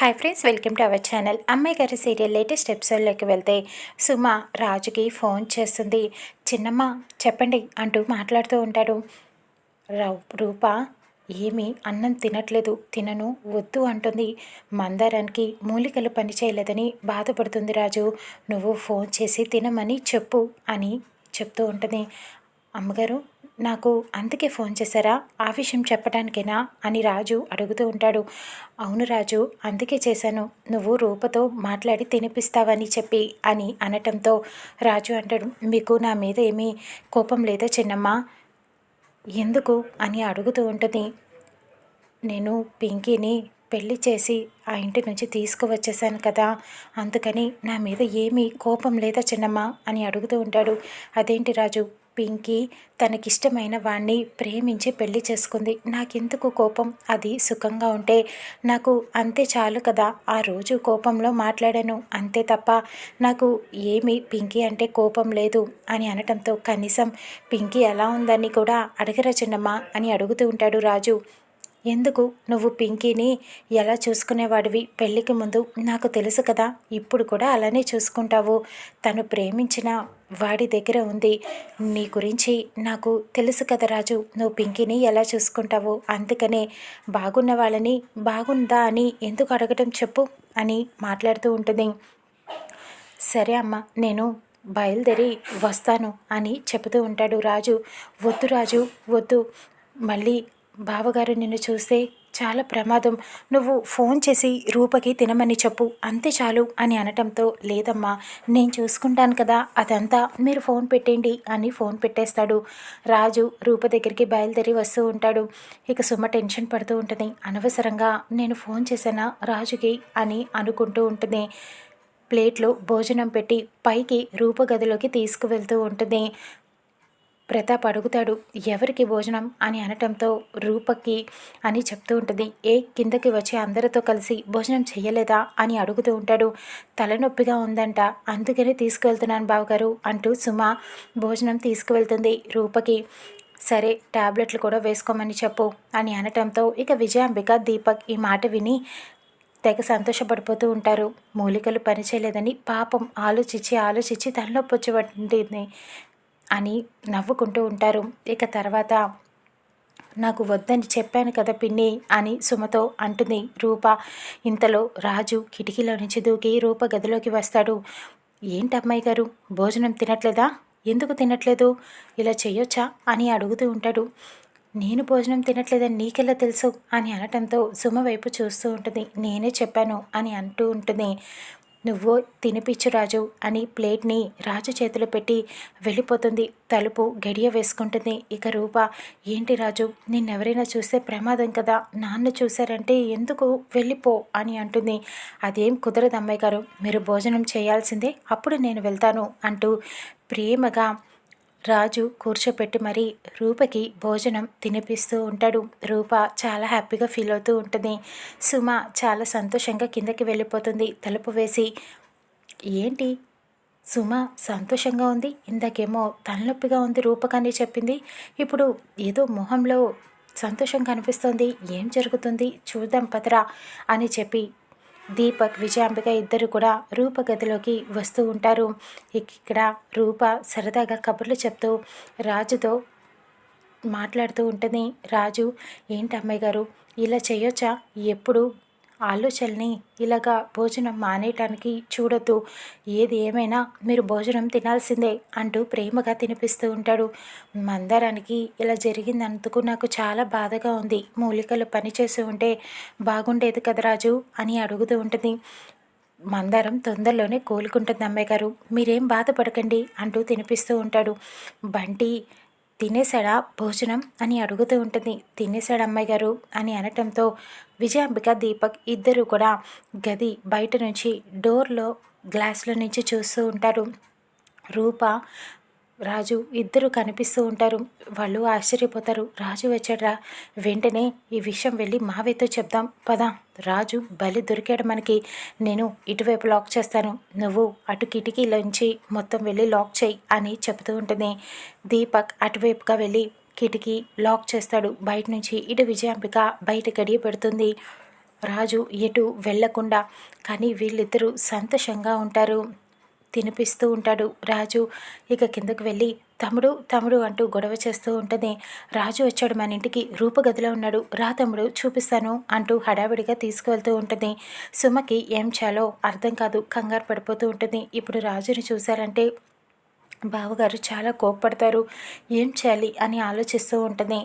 Hi friends welcome to our channel అమ్మాయి గారి serial latest ఎపిసోడ్లోకి వెళ్తే సుమ రాజుకి ఫోన్ చేస్తుంది. చిన్నమ్మ చెప్పండి అంటూ మాట్లాడుతూ ఉంటాడు. రూప ఏమీ అన్నం తినట్లేదు తినను వద్దు అంటుంది. మందారానికి మూలికలు పని చేయలేదని బాధపడుతుంది రాజు. నువ్వు ఫోన్ చేసి తినమని చెప్పు అని చెప్తూ ఉంటుంది. అమ్మగారు నాకు అందుకే ఫోన్ చేశారా? ఆ విషయం చెప్పడానికేనా? అని రాజు అడుగుతూ ఉంటాడు. అవును రాజు అందుకే చేశాను. నువ్వు రూపతో మాట్లాడి తినిపిస్తావని చెప్పి అని అనటంతో రాజు అంటాడు. మీకు నా మీద ఏమీ కోపం లేదా చిన్నమ్మ? ఎందుకు? అని అడుగుతూ ఉంటుంది. నేను పింకీని పెళ్ళి చేసి ఆ ఇంటి నుంచి తీసుకువచ్చేసాను కదా. అందుకని నా మీద ఏమీ కోపం లేదా చిన్నమ్మ? అని అడుగుతూ ఉంటాడు. అదేంటి రాజు? పింకీ తనకిష్టమైన వాణ్ణి ప్రేమించి పెళ్ళి చేసుకుంది. నాకెందుకు కోపం? అది సుఖంగా ఉంటే నాకు అంతే చాలు కదా. ఆ రోజు కోపంలో మాట్లాడాను. అంతే తప్ప నాకు ఏమి పింకీ అంటే కోపం లేదు అని అనటంతో కనీసం పింకీ ఎలా ఉందని కూడా అడగరా చిన్నమ్మ అని అడుగుతూ ఉంటాడు రాజు. ఎందుకు? నువ్వు పింకీని ఎలా చూసుకునేవాడివి? పెళ్ళికి ముందు నాకు తెలుసు కదా ఇప్పుడు కూడా అలానే చూసుకుంటావు. తను ప్రేమించిన వాడి దగ్గర ఉంది. నీ గురించి నాకు తెలుసు కదా రాజు నువ్వు పింకీని ఎలా చూసుకుంటావు? అందుకనే బాగున్న వాళ్ళని బాగుందా అని ఎందుకు అడగటం చెప్పు అని మాట్లాడుతూ ఉంటుంది. సరే అమ్మ నేను బయలుదేరి వస్తాను అని చెబుతూ ఉంటాడు రాజు. వద్దు రాజు వద్దు. మళ్ళీ బావగారు నిన్ను చూస్తే చాలా ప్రమాదం. నువ్వు ఫోన్ చేసి రూపకి తినమని చెప్పు. అంతే చాలు అని అనటంతో లేదమ్మా నేను చూసుకుంటాను కదా అదంతా మీరు ఫోన్ పెట్టేయండి అని ఫోన్ పెట్టేస్తాడు. రాజు రూప దగ్గరికి బయలుదేరి వస్తూ ఉంటాడు. ఇక సుమ టెన్షన్ పడుతూ ఉంటుంది. అనవసరంగా నేను ఫోన్ చేశానా రాజుకి అని అనుకుంటూ ఉంటుంది. ప్లేట్లో భోజనం పెట్టి పైకి రూపగదిలోకి తీసుకువెళ్తూ ఉంటుంది. ప్రతాప్ అడుగుతాడు ఎవరికి భోజనం? అని అనటంతో రూపకి అని చెప్తూ ఉంటుంది. ఏ కిందకి వచ్చి అందరితో కలిసి భోజనం చేయలేదా అని అడుగుతూ ఉంటాడు. తలనొప్పిగా ఉందంట అందుకని తీసుకువెళ్తున్నాను బావగారు అంటూ సుమ భోజనం తీసుకువెళ్తుంది రూపకి. సరే టాబ్లెట్లు కూడా వేసుకోమని చెప్పు అని అనటంతో ఇక విజయాంబిక దీపక్ ఈ మాట విని తెగ సంతోషపడిపోతూ ఉంటారు. మూలికలు పనిచేయలేదని పాపం ఆలోచించి ఆలోచించి తలనొప్పి వచ్చి అని నవ్వుకుంటూ ఉంటారు. ఇక తర్వాత నాకు వద్దని చెప్పాను కదా పిన్ని అని సుమతో అంటుంది రూప. ఇంతలో రాజు కిటికీలో నుంచి దూకి రూప గదిలోకి వస్తాడు. ఏంటి అమ్మాయి గారు? భోజనం తినట్లేదా? ఎందుకు తినట్లేదు? ఇలా చేయొచ్చా? అని అడుగుతూ ఉంటాడు. నేను భోజనం తినట్లేదని నీకెలా తెలుసు? అని అనటంతో సుమ వైపు చూస్తూ ఉంటుంది. నేనే చెప్పాను అని అంటూ ఉంటుంది. నువ్వు తినిపించు రాజు అని ప్లేట్ని రాజు చేతిలో పెట్టి వెళ్ళిపోతుంది. తలుపు గడియ వేసుకుంటుంది. ఇక రూప ఏంటి రాజు నిన్నెవరైనా చూస్తే ప్రమాదం కదా? నాన్న చూశారంటే ఎందుకు వెళ్ళిపో అని అంటుంది. అదేం కుదరదు అమ్మాయి గారు మీరు భోజనం చేయాల్సిందే అప్పుడు నేను వెళ్తాను అంటూ ప్రేమగా రాజు కూర్చోపెట్టి మరీ రూపకి భోజనం తినిపిస్తూ ఉంటాడు. రూప చాలా హ్యాపీగా ఫీల్ అవుతూ ఉంటుంది. సుమ చాలా సంతోషంగా కిందకి వెళ్ళిపోతుంది. తలుపు వేసి ఏంటి? సుమ సంతోషంగా ఉంది? ఇందాకేమో తలనొప్పిగా ఉంది రూపకని చెప్పింది. ఇప్పుడు ఏదో మొహంలో సంతోషం కనిపిస్తోంది. ఏం జరుగుతుంది? చూద్దాం పదరా అని చెప్పి దీపక్ విజయాంబిక ఇద్దరు కూడా రూప గదిలోకి వస్తూ ఉంటారు. ఇక్కడ రూప సరదాగా కబుర్లు చెప్తూ రాజుతో మాట్లాడుతూ ఉంటుంది. రాజు ఏంటి అమ్మాయి గారు ఇలా చేయొచ్చా? ఎప్పుడు ఆలోచనని ఇలాగా భోజనం మానేయటానికి చూడొద్దు. ఏది ఏమైనా మీరు భోజనం తినాల్సిందే అంటూ ప్రేమగా తినిపిస్తూ ఉంటాడు. మందారానికి ఇలా జరిగిందందుకు నాకు చాలా బాధగా ఉంది. మూలికలు పనిచేసి ఉంటే బాగుండేది కదా రాజు అని అడుగుతూ ఉంటుంది. మందారం తొందరలోనే కోలుకుంటుంది అమ్మాయి గారు. మీరేం బాధపడకండి అంటూ తినిపిస్తూ ఉంటాడు. బంటి తినేశాడా భోజనం అని అడుగుతూ ఉంటుంది. తినేశాడు అమ్మాయి గారు అని అనటంతో విజయాంబిక దీపక్ ఇద్దరు కూడా గది బయట నుంచి డోర్లో గ్లాసులో నుంచి చూస్తూ ఉంటారు. రూప రాజు ఇద్దరు కనిపిస్తూ ఉంటారు. వాళ్ళు ఆశ్చర్యపోతారు. రాజు వచ్చాడ్రా. వెంటనే ఈ విషయం వెళ్ళి మావైతో చెప్దాం. పదా. రాజు బలి దొరికాడు మనకి. నేను ఇటువైపు లాక్ చేస్తాను. నువ్వు అటు కిటికీలోంచి మొత్తం వెళ్ళి లాక్ చేయి అని చెబుతూ ఉంటుంది. దీపక్ అటువైపుగా వెళ్ళి కిటికీ లాక్ చేస్తాడు. బయట నుంచి ఇటు విజయాంబిక బయట గడియ పెడుతుంది. రాజు ఎటు వెళ్ళకుండా కానీ వీళ్ళిద్దరూ సంతోషంగా ఉంటారు. తినిపిస్తూ ఉంటాడు. రాజు ఇక కిందకు వెళ్ళి తమ్ముడు తమ్ముడు అంటూ గొడవ చేస్తూ ఉంటుంది రాజు వచ్చాడు మన ఇంటికి. రూపగదిలో ఉన్నాడు. రా తమ్ముడు చూపిస్తాను అంటూ హడావిడిగా తీసుకువెళ్తూ ఉంటుంది సుమకి ఏం చేయాలో అర్థం కాదు. కంగారు పడిపోతూ ఉంటుంది ఇప్పుడు రాజుని చూశారంటే బావగారు చాలా కోప్పడతారు. ఏం చేయాలి? అని ఆలోచిస్తూ ఉంటుంది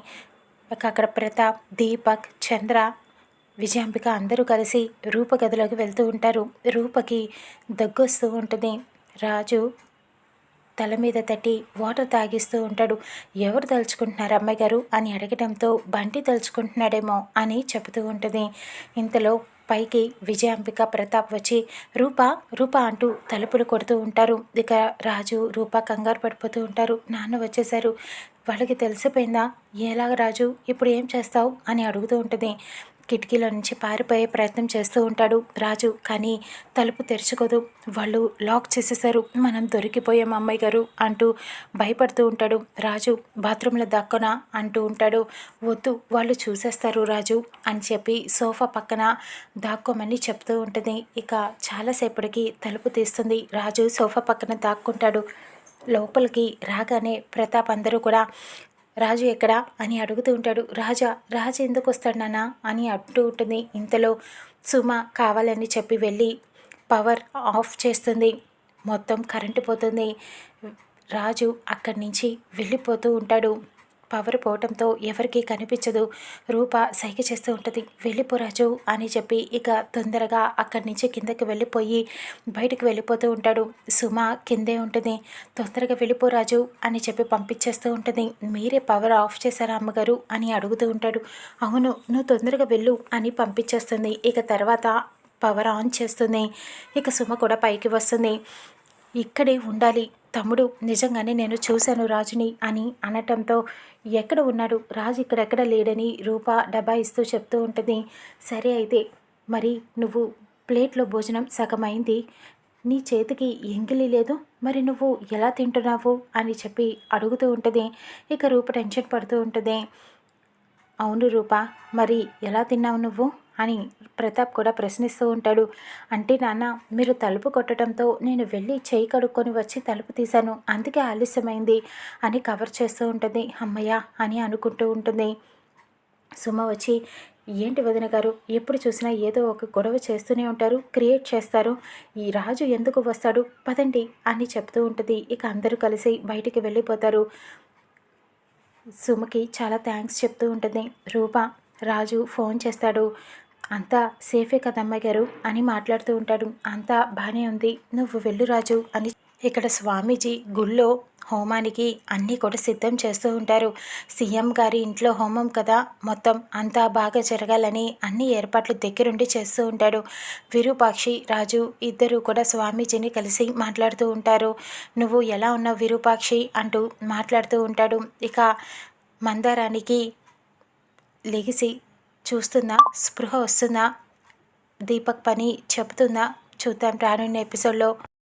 అక్కడ ప్రతాప్ దీపక్ చంద్ర విజయాంబిక అందరూ కలిసి రూపగదిలోకి వెళ్తూ ఉంటారు. రూపకి దగ్గొస్తూ ఉంటుంది రాజు తల మీద తట్టి వాటర్ తాగిస్తూ ఉంటాడు. ఎవరు తలుచుకుంటున్నారు అమ్మాయి గారు? అని అడగడంతో బంటి తలుచుకుంటున్నాడేమో అని చెబుతూ ఉంటుంది. ఇంతలో పైకి విజయాంబిక ప్రతాప్ వచ్చి రూప రూప అంటూ తలుపులు కొడుతూ ఉంటారు. ఇక రాజు రూప కంగారు పడిపోతూ ఉంటారు. నాన్న వచ్చేసారు వాళ్ళకి తెలిసిపోయిందా? ఎలాగ రాజు? ఇప్పుడు ఏం చేస్తావు? అని అడుగుతూ ఉంటుంది. కిటికీలో నుంచి పారిపోయే ప్రయత్నం చేస్తూ ఉంటాడు రాజు. కానీ తలుపు తెరుచుకోదు. వాళ్ళు లాక్ చేసేసారు మనం దొరికిపోయాం అమ్మాయి గారు అంటూ భయపడుతూ ఉంటాడు రాజు. బాత్రూంలో దక్కన అంటూ ఉంటాడు. వద్దు వాళ్ళు చూసేస్తారు రాజు అని చెప్పి సోఫా పక్కన దాక్కోమని చెప్తూ ఉంటుంది. ఇక చాలాసేపటికి తలుపు తీస్తుంది. రాజు సోఫా పక్కన దాక్కుంటాడు. లోపలికి రాగానే ప్రతాప్ అందరూ కూడా రాజు ఎక్కడా? అని అడుగుతూ ఉంటాడు. రాజా రాజు ఎందుకు వస్తాడు నాన్న? అని అంటూ ఉంటుంది. ఇంతలో సుమ కావాలని చెప్పి వెళ్ళి పవర్ ఆఫ్ చేస్తుంది. మొత్తం కరెంటు పోతుంది. రాజు అక్కడి నుంచి వెళ్ళిపోతూ ఉంటాడు. పవర్ పోవటంతో ఎవరికీ కనిపించదు. రూప సైగ చేస్తూ ఉంటుంది. వెళ్ళిపోరాజు అని చెప్పి ఇక తొందరగా అక్కడి నుంచి కిందకి వెళ్ళిపోయి బయటకు వెళ్ళిపోతూ ఉంటాడు. సుమ కిందే ఉంటుంది. తొందరగా వెళ్ళిపోరాజు అని చెప్పి పంపించేస్తూ ఉంటుంది. మీరే పవర్ ఆఫ్ చేశారా అమ్మగారు అని అడుగుతూ ఉంటాడు. అవును నువ్వు తొందరగా వెళ్ళు అని పంపించేస్తుంది. ఇక తర్వాత పవర్ ఆన్ చేస్తుంది. ఇక సుమ కూడా పైకి వస్తుంది. ఇక్కడే ఉండాలి. తమ్ముడు నిజంగానే నేను చూశాను రాజుని అని అనటంతో ఎక్కడ ఉన్నాడు? రాజు ఇక్కడెక్కడ లేడని రూప డబ్బా ఇస్తూ చెప్తూ ఉంటుంది. సరే అయితే మరి నువ్వు ప్లేట్లో భోజనం సగమైంది. నీ చేతికి ఎంగిలి లేదు. మరి నువ్వు ఎలా తింటున్నావు? అని చెప్పి అడుగుతూ ఉంటుంది. ఇక రూప టెన్షన్ పడుతూ ఉంటుంది. అవును రూప మరి ఎలా తిన్నావు నువ్వు? అని ప్రతాప్ కూడా ప్రశ్నిస్తూ ఉంటాడు. అంటే నాన్న మీరు తలుపు కొట్టడంతో నేను వెళ్ళి చేయి కడుక్కొని వచ్చి తలుపు తీశాను. అందుకే ఆలస్యమైంది అని కవర్ చేస్తూ ఉంటుంది. అమ్మయ్య అని అనుకుంటూ ఉంటుంది. సుమ వచ్చి ఏంటి వదిన గారు ఎప్పుడు చూసినా ఏదో ఒక గొడవ చేస్తూనే ఉంటారు క్రియేట్ చేస్తారు. ఈ రాజు ఎందుకు వస్తాడు? పదండి అని చెప్తూ ఉంటుంది. ఇక అందరూ కలిసి బయటికి వెళ్ళిపోతారు. సుమకి చాలా థ్యాంక్స్ చెప్తూ ఉంటుంది. రూప రాజు ఫోన్ చేస్తాడు. అంతా సేఫే కదమ్మ గారు అని మాట్లాడుతూ ఉంటాడు. అంతా బాగానే ఉంది. నువ్వు వెళ్ళు రాజు అని ఇక్కడ స్వామీజీ గుళ్ళో హోమానికి అన్నీ కూడా సిద్ధం చేస్తూ ఉంటారు. సీఎం గారి ఇంట్లో హోమం కదా. మొత్తం అంతా బాగా జరగాలని అన్ని ఏర్పాట్లు దగ్గరుండి చేస్తూ ఉంటాడు. విరూపాక్షి రాజు ఇద్దరు కూడా స్వామీజీని కలిసి మాట్లాడుతూ ఉంటారు. నువ్వు ఎలా ఉన్నావు విరూపాక్షి? అంటూ మాట్లాడుతూ ఉంటాడు. ఇక మందారానికి లెగిసి చూస్తుందా స్పృహ వస్తుందా దీపక్ పని చెబుతుందా చూద్దాం రానున్న ఎపిసోడ్లో.